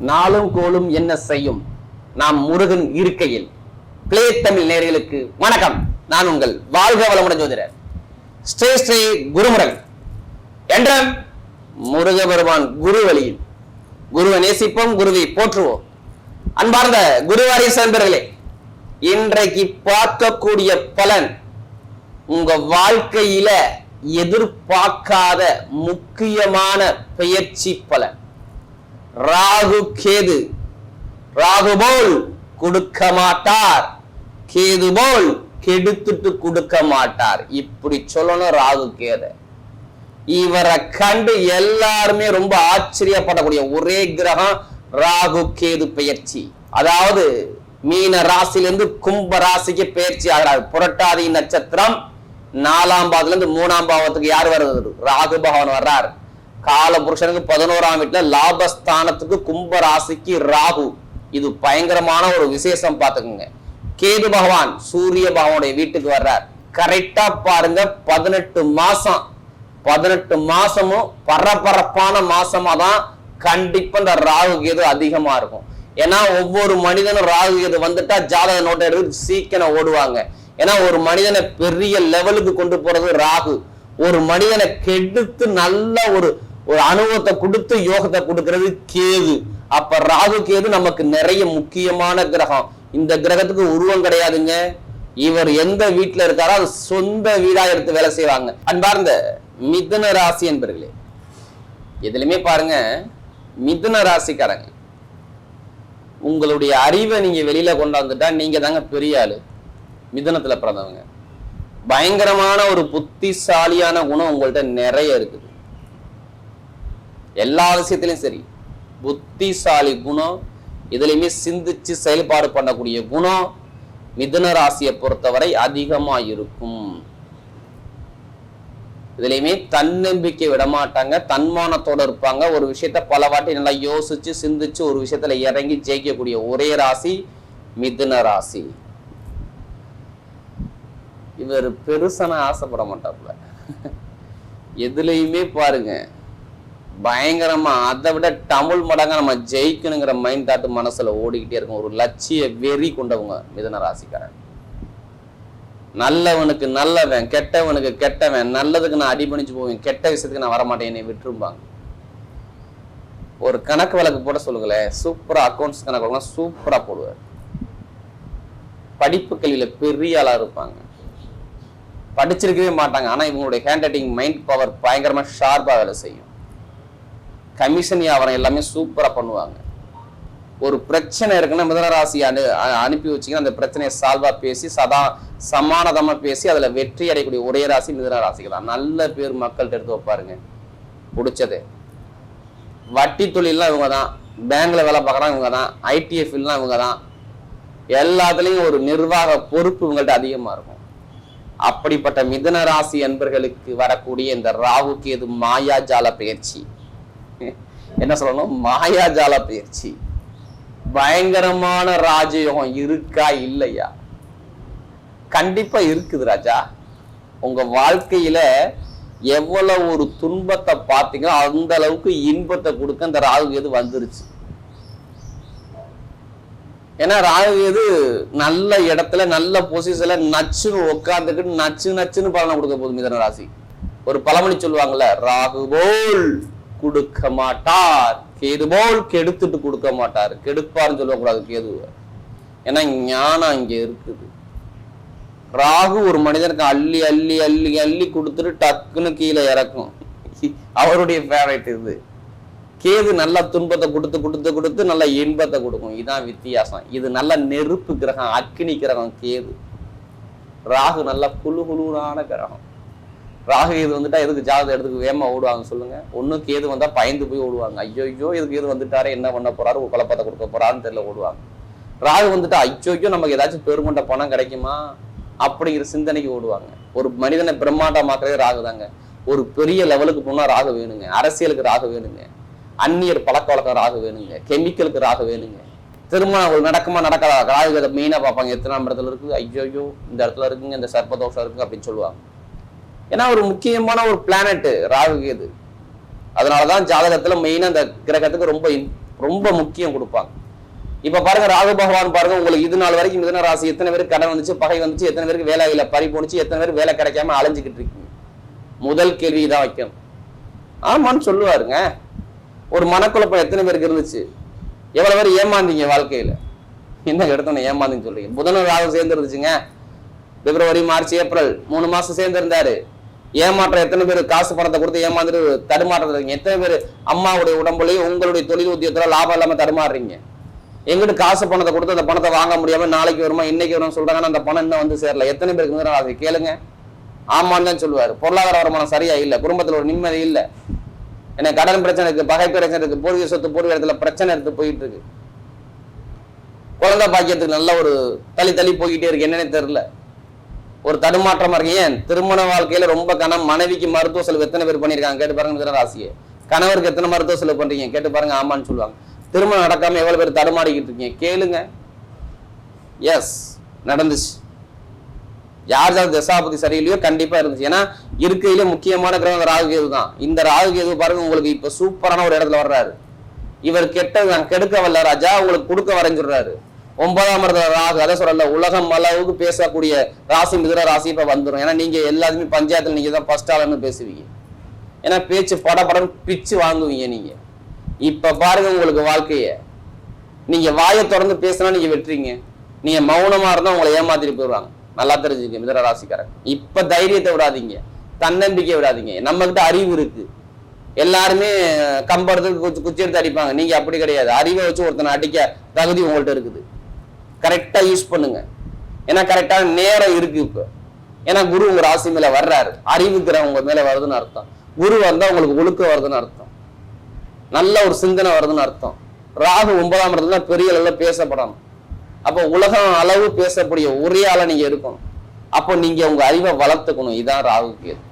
நாளும் கோலும் என்ன செய்யும்? நாம் முருகன் இருக்கையில். பிளே தமிழ் நேர்களுக்கு வணக்கம். நான் உங்கள் வாழ்க வளமுடன் ஜோதிடர். ஸ்ரீ ஸ்ரீ குருமுரல் என்ற முருக பெருமான் குரு வழியில் குருவை நேசிப்போம் குருவை போற்றுவோம். அன்பார்ந்த குருவாரி நண்பர்களே இன்றைக்கு பார்க்கக்கூடிய பலன் உங்க வாழ்க்கையில எதிர்பார்க்காத முக்கியமான பெயர்ச்சி பலன். ராகு கேது. ராகு போல் கொடுக்க மாட்டார். கேது போல் கெடுத்துட்டு கொடுக்க மாட்டார். இப்படி சொல்லணும் ராகு கேது. இவரை கண்டு எல்லாருமே ரொம்ப ஆச்சரியப்படக்கூடிய ஒரே கிரகம் ராகு கேது பெயர்ச்சி அதாவது மீன ராசியிலிருந்து கும்ப ராசிக்கு பெயர்ச்சி ஆகிறார். புரட்டாதி நட்சத்திரம் நாலாம் பாவத்துல இருந்து மூணாம் பாவத்துக்கு யார் வருது? ராகு பகவான் வர்றார். கால புருஷனுக்கு பதினோராம் வீட்டுல லாபஸ்தானத்துக்கு கும்ப ராசிக்கு ராகு. இது பயங்கரமான ஒரு விசேஷம் பார்த்துக்குங்க. கேது பகவான் சூரிய பகவானுடைய வீட்டுக்கு வர்றார். கரெக்டா பாருங்க பதினெட்டு மாசம். பதினெட்டு மாசமும் பரபரப்பான மாசமா தான் கண்டிப்பா இந்த ராகு கேது அதிகமா இருக்கும். ஏன்னா ஒவ்வொரு மனிதனும் ராகு கேது வந்துட்டா ஜாதக நோட்டை எடுத்து சீக்கிரம் ஓடுவாங்க. ஏன்னா ஒரு மனிதனை பெரிய லெவலுக்கு கொண்டு போறது ராகு. ஒரு மனிதனை கெடுத்து நல்ல ஒரு ஒரு அனுபவத்தை கொடுத்து யோகத்தை கொடுக்கறது கேது. அப்ப ராகு கேது நமக்கு நிறைய முக்கியமான கிரகம். இந்த கிரகத்துக்கு உருவம் கிடையாதுங்க. இவர் எந்த வீட்டுல இருக்காரோ அது சொந்த வீடா எடுத்து வேலை செய்வாங்க. அன்பார்ந்த மிதுன ராசி என்பர்களே எதுலையுமே பாருங்க மிதுன ராசிக்காரங்க. உங்களுடைய அறிவை நீங்க வெளியில கொண்டாந்துட்டா நீங்க தாங்க பெரிய ஆளு. மிதுனத்துல பிறந்தவங்க. பயங்கரமான ஒரு புத்திசாலியான குணம் உங்கள்ட்ட நிறைய இருக்குது. எல்லா விஷயத்திலையும் சரி புத்திசாலி குணம் இதுலையுமே சிந்திச்சு செயல்பாடு பண்ணக்கூடிய குணம் மிதுன ராசியை பொறுத்தவரை அதிகமா இருக்கும் இதுலையுமே தன்னம்பிக்கை விட மாட்டாங்க தன்மானத்தோட இருப்பாங்க. ஒரு விஷயத்த பல வாட்டி நல்லா யோசிச்சு சிந்திச்சு ஒரு விஷயத்துல இறங்கி ஜெயிக்கக்கூடிய ஒரே ராசி மிதுன ராசி. இவர் பெருசான ஆசைப்பட மாட்டாப்புல. எதுலையுமே பாருங்க பயங்கரமா அதை விட தமிழ் மடங்க நம்ம ஜெயிக்கணுங்கிற மைண்ட் தாட்டு மனசுல ஓடிக்கிட்டே இருக்கும். ஒரு லட்சிய வெறி கொண்டவங்க மிதன ராசிக்காரன். நல்லவனுக்கு நல்லவன் கெட்டவனுக்கு கெட்டவன் நல்லதுக்கு நான் அடிபணிச்சு போவேன் கெட்ட விஷயத்துக்கு நான் வரமாட்டேன் என்னை விட்டுருப்பாங்க ஒரு கணக்கு வழக்கு போட சொல்லுங்களேன். சூப்பரா அக்கௌண்ட்ஸ் கணக்கு வழக்கு சூப்பரா போடுவார். படிப்பு கல்வியில பெரிய ஆளா இருப்பாங்க. படிச்சிருக்கவே மாட்டாங்க. ஆனால் இவங்களுடைய ஹேண்ட் ரைட்டிங் மைண்ட் பவர் பயங்கரமாக ஷார்ப்பாக வேலை செய்யும். கமிஷன் வியாபாரம் எல்லாமே சூப்பராக பண்ணுவாங்க. ஒரு பிரச்சனை இருக்குன்னா மிதன ராசி அனு அனுப்பி வச்சிங்கன்னா அந்த பிரச்சனையை சால்வாக பேசி சதா சமானதமாக பேசி அதில் வெற்றி அடையக்கூடிய ஒரே ராசி மிதன ராசிக்கு தான். நல்ல பேர் மக்கள்கிட்ட எடுத்து வைப்பாருங்க. பிடிச்சது. வட்டி தொழில்லாம் இவங்க தான். பேங்க்ல வேலை பார்க்குறாங்க இவங்க தான். ஐடிஎஃப்லாம் இவங்க தான். எல்லாத்துலேயும் ஒரு நிர்வாக பொறுப்பு இவங்கள்ட்ட அதிகமாக இருக்கும். அப்படிப்பட்ட மிதன ராசி அன்பர்களுக்கு வரக்கூடிய இந்த ராகு எது மாயாஜால பயிற்சி. என்ன சொல்லணும்? மாயாஜால பயிற்சி. பயங்கரமான ராஜயோகம் இருக்கா இல்லையா? கண்டிப்பா இருக்குது ராஜா. உங்க வாழ்க்கையில எவ்வளவு ஒரு துன்பத்தை பார்த்தீங்களோ அந்த அளவுக்கு இன்பத்தை கொடுக்க இந்த ராகு கேது வந்துருச்சு. ஏன்னா ராகு கேது நல்ல இடத்துல நல்ல பொசிஷன்ல நச்சுன்னு உட்காந்துக்கிட்டு நச்சு நச்சுன்னு பலனை கொடுக்க போகுது மிதன ராசி. ஒரு பழமொழி சொல்லுவாங்கல்ல ராகு போல் கொடுக்க மாட்டார் கேது போல் கெடுத்துட்டு கொடுக்க மாட்டார். கெடுப்பார்னு சொல்லக்கூடாது கேதுவை. ஏன்னா ஞானம் இங்க இருக்குது. ராகு ஒரு மனிதனுக்கு அள்ளி அள்ளி அள்ளி அள்ளி கொடுத்துட்டு டக்குன்னு கீழே இறக்கும். அவருடைய ஃபேவரட் இது. கேது நல்ல துன்பத்தை கொடுத்து கொடுத்து கொடுத்து நல்ல இன்பத்தை கொடுக்கும். இதுதான் வித்தியாசம். இது நல்ல நெருப்பு கிரகம் அக்னி கிரகம் கேது. ராகு நல்ல குழு குழுவான கிரகம். ராகு இது வந்துட்டா எதுக்கு ஜாதகம் எடுத்துக்கு வேகமாக ஓடுவாங்க சொல்லுங்க. ஒன்றும் கேது வந்தால் பயந்து போய் ஓடுவாங்க. ஐயோ ஐயோ இதுக்கு எது வந்துட்டாரு என்ன பண்ண போறாரு குழப்பத்தை கொடுக்க போறாருன்னு தெரியல ஓடுவாங்க. ராகு வந்துட்டா ஐயோ ஐயோ நமக்கு ஏதாச்சும் பெருமண்ட பணம் கிடைக்குமா? அப்படிங்கிற சிந்தனைக்கு ஓடுவாங்க. ஒரு மனிதனை பிரம்மாண்டமாக்குறதே ராகு தாங்க ஒரு பெரிய லெவலுக்கு போனால் ராகு வேணுங்க. அரசியலுக்கு ராகு வேணுங்க. அந்நியர் பழக்க வழக்கம் ராகு வேணுங்க கெமிக்கலுக்கு ராகு வேணுங்க திருமணம் ஒரு நடக்குமா நடக்காதா? ராகு கதை மெயினாக பார்ப்பாங்க. எத்தனை இடத்துல இருக்குது ஐயோ ஐயோ இந்த இடத்துல இருக்குங்க இந்த சர்ப்பதோஷம் இருக்குங்க அப்படின்னு சொல்லுவாங்க. ஏன்னா ஒரு முக்கியமான ஒரு பிளானட்டு ராகு கேது. அதனாலதான் ஜாதகத்தில் மெயினாக அந்த கிரகத்துக்கு ரொம்ப ரொம்ப முக்கியம் கொடுப்பாங்க. இப்போ பாருங்க ராகு பகவான் பாருங்க உங்களுக்கு இது நாள் வரைக்கும் மிதன ராசி எத்தனை பேருக்கு கடன் வந்துச்சு பகை வந்துச்சு எத்தனை பேருக்கு வேலை இல்லை பறி போணுச்சு எத்தனை பேர் வேலை கிடைக்காம அலைஞ்சிக்கிட்டு இருக்கீங்க. முதல் கேள்வி தான் வைக்கணும். ஆமான்னு சொல்லுவாருங்க. ஒரு மனக்குழப்பம் எத்தனை பேருக்கு இருந்துச்சு? எவ்வளவு பேர் ஏமாந்தீங்க வாழ்க்கையில? என்ன எடுத்தோன்னு ஏமாந்தீங்க சொல்றீங்க. புதனும் ராகு சேர்ந்து இருந்துச்சுங்க பிப்ரவரி மார்ச் ஏப்ரல் மூணு மாசம் சேர்ந்து இருந்தாரு ஏமாற்றம் எத்தனை பேர்? காசு பணத்தை கொடுத்து ஏமாந்துட்டு தடுமாறுறீங்க எத்தனை பேர்? அம்மாவுடைய உடம்புலையும் உங்களுடைய தொழில் உத்தியோகத்துல லாபம் இல்லாம தடுமாறுறீங்க. எங்கிட்ட காசு பணத்தை கொடுத்து அந்த பணத்தை வாங்க முடியாம நாளைக்கு வருமா இன்னைக்கு வரும்னு சொல்றாங்கன்னா அந்த பணம் இன்னும் வந்து சேரல. எத்தனை பேருக்கு அதை கேளுங்க. ஆமான்னு தான் சொல்லுவாரு. பொருளாதார வருமானம் சரியா இல்ல. குடும்பத்துல ஒரு நிம்மதி இல்லை. என்ன கடன் பிரச்சனை இருக்கு பகை பிரச்சனை இருக்கு பூர்வீக சொத்து பூர்வீக இடத்துல பிரச்சனை எடுத்து போயிட்டு இருக்கு. குழந்தை பாக்கியத்துக்கு நல்ல ஒரு தள்ளி தள்ளி போய்கிட்டே இருக்கு. என்னன்னே தெரியல. ஒரு தடுமாற்றமா இருக்கு. ஏன்? திருமண வாழ்க்கையில ரொம்ப கணம். மனைவிக்கு மருத்துவ செலவு எத்தனை பேர் பண்ணிருக்காங்க கேட்டு பாருங்க மிதன ராசியை. கணவருக்கு எத்தனை மருத்துவ செலவு பண்றீங்க? கேட்டு பாருங்க. ஆமான்னு சொல்லுவாங்க. திருமணம் நடக்காம எவ்வளவு பேர் தடுமாடிக்கிட்டு இருக்கீங்க? கேளுங்க. எஸ் நடந்துச்சு. யார் யார் தசாபதி சரியில்லையோ கண்டிப்பா இருந்துச்சு. ஏன்னா இருக்கையிலே முக்கியமான கிரகம் ராகு கேது தான். இந்த ராகு கேது பாருங்க உங்களுக்கு இப்ப சூப்பரான ஒரு இடத்துல வர்றாரு. இவர் கெட்டது நான் கெடுக்க வல்ல ராஜா உங்களுக்கு கொடுக்க வரைஞ்சிடுறாரு ஒன்பதாம் இடத்துல ராகு அதை சொல்லல. உலகம் அளவுக்கு பேசக்கூடிய ராசி மிதுன ராசி இப்ப வந்துடும் ஏன்னா நீங்க எல்லாத்துமே பஞ்சாயத்துல நீங்க தான் ஃபர்ஸ்ட் ஆளுன்னு பேசுவீங்க. ஏன்னா பேச்சு படபடன்னு பிச்சு வாங்குவீங்க நீங்க. இப்ப பாருங்க உங்களுக்கு வாழ்க்கைய. நீங்க வாயை தொடர்ந்து பேசினா நீங்க வெட்டுறீங்க. நீங்க மௌனமா இருந்தா உங்களை ஏமாத்திட்டு போயிடுவாங்க. நல்லா தெரிஞ்சுங்க மிதன ராசிக்காரன் இப்ப தைரியத்தை விடாதீங்க தன்னம்பிக்கை விடாதீங்க. நம்ம கிட்ட அறிவு இருக்கு. எல்லாருமே கம்படுறதுக்கு குச்சி குச்சி எடுத்து அடிப்பாங்க. நீங்க அப்படி கிடையாது. அறிவை வச்சு ஒருத்தனை அடிக்க தகுதி உங்கள்ட்ட இருக்குது. கரெக்டா யூஸ் பண்ணுங்க. ஏன்னா கரெக்டான நேரம் இருக்கு இப்ப. ஏன்னா குரு உங்க ராசி மேல வர்றாரு. அறிவுக்கிற உங்க மேல வருதுன்னு அர்த்தம். குரு வந்தா உங்களுக்கு ஒழுக்க வருதுன்னு அர்த்தம். நல்ல ஒரு சிந்தனை வருதுன்னு அர்த்தம். ராகு ஒன்பதாம் இடத்துல பெரிய அளவில் பேசப்படணும். அப்போ உலகம் அளவு பேசக்கூடிய ஒரே ஆளா நீங்க இருக்கணும். அப்போ நீங்க உங்க அறிவை வளர்த்துக்கணும். இதான் ராகு கேது.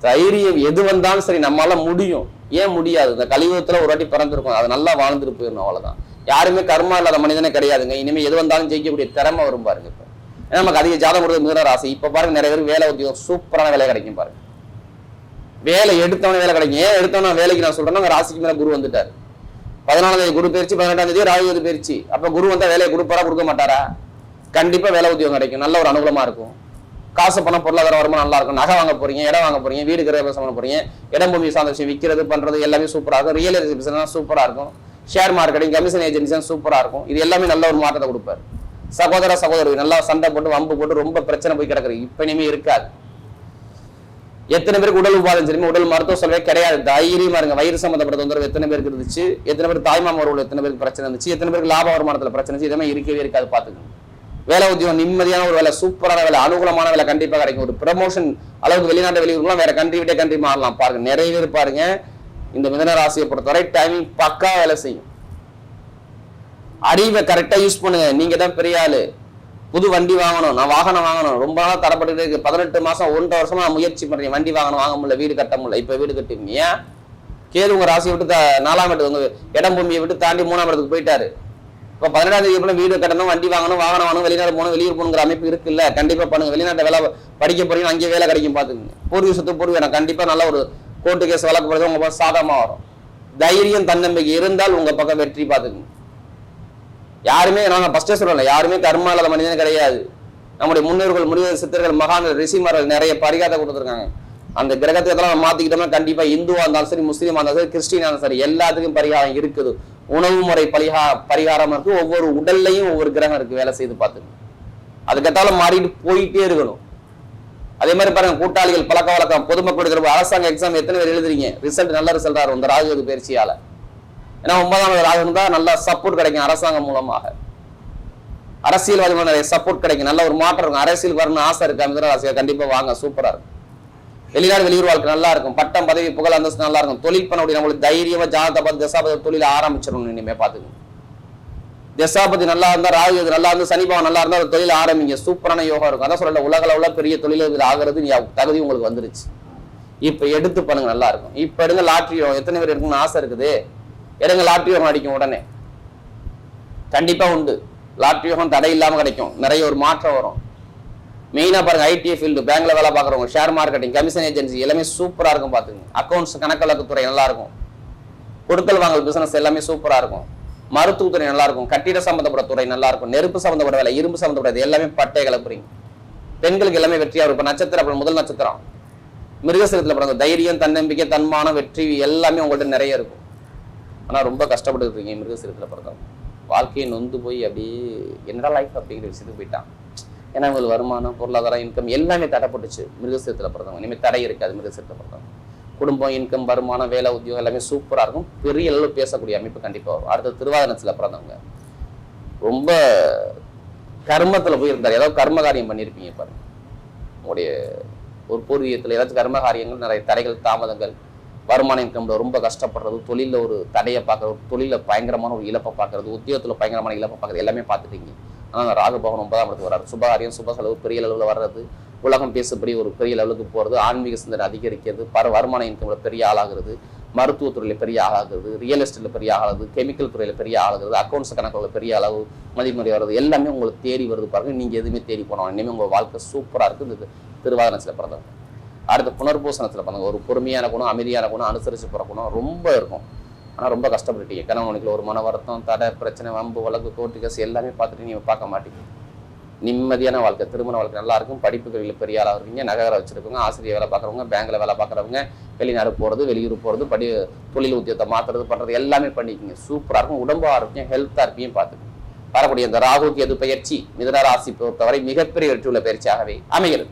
தைரியம் எது வந்தாலும் சரி நம்மளால முடியும். ஏன் முடியாது? இந்த கலியுகத்துல ஒரு வாட்டி பிறந்திருக்கும். அது நல்லா வாழ்ந்துட்டு போயிடணும் அவ்வளவுதான். யாருமே கர்மா இல்லாத மனிதனே கிடையாதுங்க. இனிமே எது வந்தாலும் ஜெயிக்கக்கூடிய திறமை வரும் பாருங்க இப்போ. ஏன்னா நமக்கு அதிக ஜாதகம் கொடுத்து மிதன ராசி. இப்ப பாருங்க நிறைய பேர் வேலை உத்தியோகம் சூப்பரான வேலை கிடைக்கும் பாருங்க. வேலை எடுத்தவன வேலை கிடைக்கும். ஏன் எடுத்தவன வேலைக்கு நான் சொல்றேன்னா உங்க ராசிக்கு மேல குரு வந்துட்டாரு. பதினாலாம் தேதி குரு பயிற்சி பதினெட்டாம் தேதி ராகு பயிற்சி. அப்ப குரு வந்து வேலையை கொடுப்பாரா கொடுக்க மாட்டாரா? கண்டிப்பா வேலை உத்தியோகம் கிடைக்கும். நல்ல ஒரு அனுகூலமா இருக்கும். காசு பணம் பொருளாதார வருமானம் நல்லா இருக்கும். நகை வாங்க போறீங்க இடம் வாங்க போறீங்க வீடு கிரகம் பண்ண போறீங்க இடம் பூமி சார்ந்த விஷயம் விற்கிறது பண்றது எல்லாமே சூப்பராக இருக்கும். ரியல் எஸ்டேட் பிசினஸ் சூப்பரா இருக்கும். ஷேர் மார்க்கெட்டிங் கமிஷன் ஏஜென்சி சூப்பரா இருக்கும். இது எல்லாமே நல்ல ஒரு மாற்றத்தை கொடுப்பாரு. சகோதர சகோதரி நல்லா சண்டை போட்டு வம்பு போட்டு ரொம்ப பிரச்சனை போய் கிடக்குது. இப்ப இனிமே இருக்காது. எத்தனை பேருக்கு உடல் உபாதம் தெரியுமா? உடல் மருத்துவ செலவே கிடையாது. தைரியமா இருங்க வயிறு சம்பந்தப்பட்ட தொந்தரவு எத்தனை பேருக்கு இருந்துச்சு? எத்தனை பேர் தாய்மாம உறவுல எத்தனை பேருக்கு பிரச்சனை இருந்துச்சு? எத்தனை பேருக்கு லாப வருமானத்துல பிரச்சனை இருந்துச்சு? இதெல்லாம் இருக்கவே இருக்காது பாத்துக்கணும் வேலை உத்தியோகம் நிம்மதியான ஒரு வேலை சூப்பரான வேலை அனுகூலமான வேலை கண்டிப்பா கிடைக்கும். ஒரு ப்ரமோஷன் அளவுக்கு வெளிநாட்டு வெளியூர்லாம் வேற கண்ட்ரி விட்டே கண்ட்ரி மாறலாம். பாருங்க நிறைய பேர் பாருங்க. இந்த மிதன ராசியை பொறுத்தவரை டைமிங் பக்கா வேலை செய்யும். அறிவை கரெக்டா யூஸ் பண்ணுங்க. நீங்க தான் பெரிய ஆளு. புது வண்டி வாங்கணும். நான் வாகனம் வாங்கணும். ரொம்ப நாளாக தரப்பட்டு இருக்கு. பதினெட்டு மாதம் ஒன்றரை வருஷமா நான் முயற்சி பண்றேன். வண்டி வாங்கணும் வாங்க முடியல வீடு கட்ட முடியல. இப்போ வீடு கட்டுவீங்க ஏன்? கேது உங்கள் ராசியை விட்டு த- நாலாம் இடத்துக்கு உங்கள் இடம் பூமியை விட்டு தாண்டி மூணாம் இடத்துக்கு போயிட்டாரு. இப்போ பதினெட்டாம் தேதி அப்புறம் வீடு கட்டணும் வண்டி வாங்கணும் வாகனம் வாங்கணும் வெளிநாடு போகணும் வெளியூர் போகணுங்கிற அமைப்பு இருக்குல்ல. கண்டிப்பாக பண்ணுங்க. வெளிநாட்டை வேலை படிக்க போறீங்க அங்கேயே வேலை கிடைக்கும் பார்த்துக்குங்க பூர்வீக சொத்து பூர்வீக நான் கண்டிப்பா நல்ல ஒரு கோர்ட்டு கேஸ் வழக்கு உங்கள் பக்கம் சாதமாக வரும். தைரியம் தன்னம்பிக்கை இருந்தால் உங்கள் பக்கம் வெற்றி பார்த்துக்குங்க யாருமே நாங்கள் ஃபஸ்ட்டே சொல்லலை. யாருமே கர்மா இல்லாத மனிதன் கிடையாது. நம்முடைய முன்னோர்கள் முனிவர் சித்தர்கள் மகான் ரிஷிமார்கள் நிறைய பரிகாரத்தை கொடுத்துருக்காங்க. அந்த கிரகத்தை எல்லாம் நம்ம கண்டிப்பாக இந்துவாக இருந்தாலும் சரி முஸ்லீமாக இருந்தாலும் சரி கிறிஸ்டினாக இருந்தாலும் சரி எல்லாத்துக்கும் பரிகாரம் இருக்குது. உணவு முறை பரிகா பரிகாரம் இருக்குது ஒவ்வொரு உடல்லையும் ஒவ்வொரு கிரகம் இருக்குது வேலை செய்து பார்த்துக்கணும் அதுக்கேத்தாலும் மாறிட்டு போயிட்டே இருக்கணும். அதே மாதிரி பாருங்க கூட்டாளிகள் பழக்க வழக்கம் பொதுமக்களுக்கு அரசாங்க எக்ஸாம் எத்தனை பேர் எழுதுறீங்க? ரிசல்ட் நல்ல ரிசல்ட் வரும் இந்த ராஜயோக பயிற்சியால். ஏன்னா ஒன்பதாம் ராகு இருந்தால் நல்ல சப்போர்ட் கிடைக்கும் அரசாங்கம் மூலமாக. அரசியல்வாதிகள் நிறைய சப்போர்ட் கிடைக்கும். நல்ல ஒரு மாற்றம் இருக்கும். அரசியல் வரணும்னு ஆசை இருக்கு மிதன கண்டிப்பாக வாங்க. சூப்பராக இருக்கும். வெளிநாடு வெளியூர் வாழ்க்கை நல்லா இருக்கும். பட்டம் பதவி புகழ் அந்தஸ்து நல்லா இருக்கும். தொழில் பண்ண முடியும் நம்மளுக்கு தைரியமா ஜாதகத்தை பார்த்து தசாபதி தொழில் ஆரம்பிச்சிடணும் இனிமே பார்த்துக்கணும். தசாபதி நல்லா இருந்தால் ராகு இது நல்லா இருந்தால் சனிபாவம் நல்லா இருந்தால் அந்த தொழில் ஆரம்பிங்க. சூப்பரான யோகா இருக்கும். அதான் சொல்லல உலக அளவில் பெரிய தொழில் ஆகிறது நீ தகுதி உங்களுக்கு வந்துருச்சு. இப்போ எடுத்து பண்ணுங்க நல்லா இருக்கும். இப்போ எடுங்க லாட்ரி எத்தனை பேர் இருக்குன்னு ஆசை இருக்குது? எடுங்க லாட்ரி யோகம் அடிக்கும் உடனே. கண்டிப்பாக உண்டு. லாட்ரி யோகம் தடை இல்லாமல் கிடைக்கும். நிறைய ஒரு மாற்றம் வரும். மெயினாக பாருங்க ஐடி ஃபீல்டு பேங்க்ல வேலை பார்க்குறவங்க ஷேர் மார்க்கெட்டிங் கமிஷன் ஏஜென்சி எல்லாமே சூப்பராக இருக்கும் பார்த்துங்க. அக்கௌண்ட்ஸ் கணக்கு நல்லாயிருக்கும் கொடுக்கல் வாங்கல் பிசினஸ் எல்லாமே சூப்பராக இருக்கும். மருத்துவத்துறை நல்லாயிருக்கும் கட்டிட சம்பந்தப்பட்ட துறை நல்லாயிருக்கும் நெருப்பு சம்மந்தப்பட்ட வேலை இரும்பு சம்மந்தப்பட்டது எல்லாமே பட்டை கிளப்புறீங்க பெண்களுக்கு எல்லாமே வெற்றியாக இருக்கும். நட்சத்திரம் அப்புறம் முதல் நட்சத்திரம். மிருகசரத்தில் பிறந்த தைரியம் தன்னம்பிக்கை தன்மானம் வெற்றி எல்லாமே உங்கள்கிட்ட நிறைய இருக்கும். ஆனால் ரொம்ப கஷ்டப்பட்டு இருக்கீங்க மிருகசீரத்தில் பிறந்தவங்க வாழ்க்கையை நொந்து போய் அப்படியே என்னடா லைஃப் அப்படிங்கிற விஷயத்துக்கு போயிட்டான். ஏன்னா உங்களுக்கு வருமானம் பொருளாதாரம் இன்கம் எல்லாமே தடைப்பட்டுச்சு. மிருகசீரத்தில் பிறந்தவங்க. இனிமேல் தடை இருக்காது மிருகசீரத்தில் பிறந்தவங்க. குடும்பம் இன்கம் வருமானம் வேலை உத்தியோகம் எல்லாமே சூப்பராக இருக்கும். பெரிய அளவில் பேசக்கூடிய அமைப்பு கண்டிப்பாக வரும். அடுத்து திருவாதனத்தில் பிறந்தவங்க. ரொம்ப கர்மத்தில் போய் இருந்தார் ஏதாவது கர்ம காரியம் பண்ணியிருப்பீங்க பாருங்க. உங்களுடைய ஒரு பூர்வீகத்தில் ஏதாச்சும் கர்ம காரியங்கள் நிறைய தடைகள் தாமதங்கள் வருமான இன்கமில் ரொம்ப கஷ்டப்படுறது தொழிலில் ஒரு தடையை பார்க்கறது தொழிலில் பயங்கரமான ஒரு இழப்பை பார்க்குறது உத்தியோகத்தில் பயங்கரமான இழப்பை பார்க்குறது எல்லாமே பார்த்துட்டீங்க. ஆனால் ராகுபவன் ஒன்பதாம் இடத்துக்கு வர்றாரு. சுபகாரியம் சுப செலவு பெரிய அளவில் வர்றது உலகம் பேசும்படி ஒரு பெரிய லெவலுக்கு போகிறது ஆன்மீக சிந்தனை அதிகரிக்கிறது பர வருமான இன்கமில் பெரிய ஆளாகிறது மருத்துவத்துறையில் பெரிய ஆளாகிறது ரியல் எஸ்டேட்டில் பெரிய ஆளாகுது கெமிக்கல் துறையில் பெரிய ஆளாகிறது அக்கௌண்ட்ஸ் கணக்கில் பெரிய அளவு மதிமுறை வருது எல்லாமே உங்களுக்கு தேடி வருது பாருங்கள் நீங்கள் எதுவுமே தேடி போனோம் இனிமேல் உங்கள் வாழ்க்கை சூப்பராக இருக்குது இந்த திருவாதினத்தில் பிறந்தவங்க. அடுத்து புனர்பூசணத்தில் பிறந்தவங்க ஒரு பொறுமையான குணம் அமைதியான குணம் அனுசரித்து போகிற குணம் ரொம்ப இருக்கும். ஆனால் ரொம்ப கஷ்டப்பட்டுட்டீங்க. கணவனுக்குள்ள ஒரு மன வருத்தம் தடை பிரச்சனை வம்பு வழக்கு கோர்ட்டு கேஸ் எல்லாமே பார்த்துட்டு நீங்கள் பார்க்க மாட்டீங்க. நிம்மதியான வாழ்க்கை திருமண வாழ்க்கை நல்லா இருக்கும். படிப்புகளில் பெரிய ஆளாக இருக்கீங்க. நகர வச்சுருக்கவங்க ஆசிரியர் வேலை பார்க்குறவங்க பேங்கில் வேலை பார்க்குறவங்க வெளிநாடு போகிறது வெளியூர் போகிறது படி தொழில் உத்தியத்தை மாற்றுறது பண்ணுறது எல்லாமே பண்ணிக்கிங்க. சூப்பராக இருக்கும். உடம்பு ஆரோக்கியம் ஹெல்த்தாக இருப்பையும் பார்த்துக்கோங்க வரக்கூடிய இந்த ராகு கேது பயிற்சி மிதன ராசி பொறுத்தவரை மிகப்பெரிய வெற்றி உள்ள பயிற்சியாகவே அமைகிறது.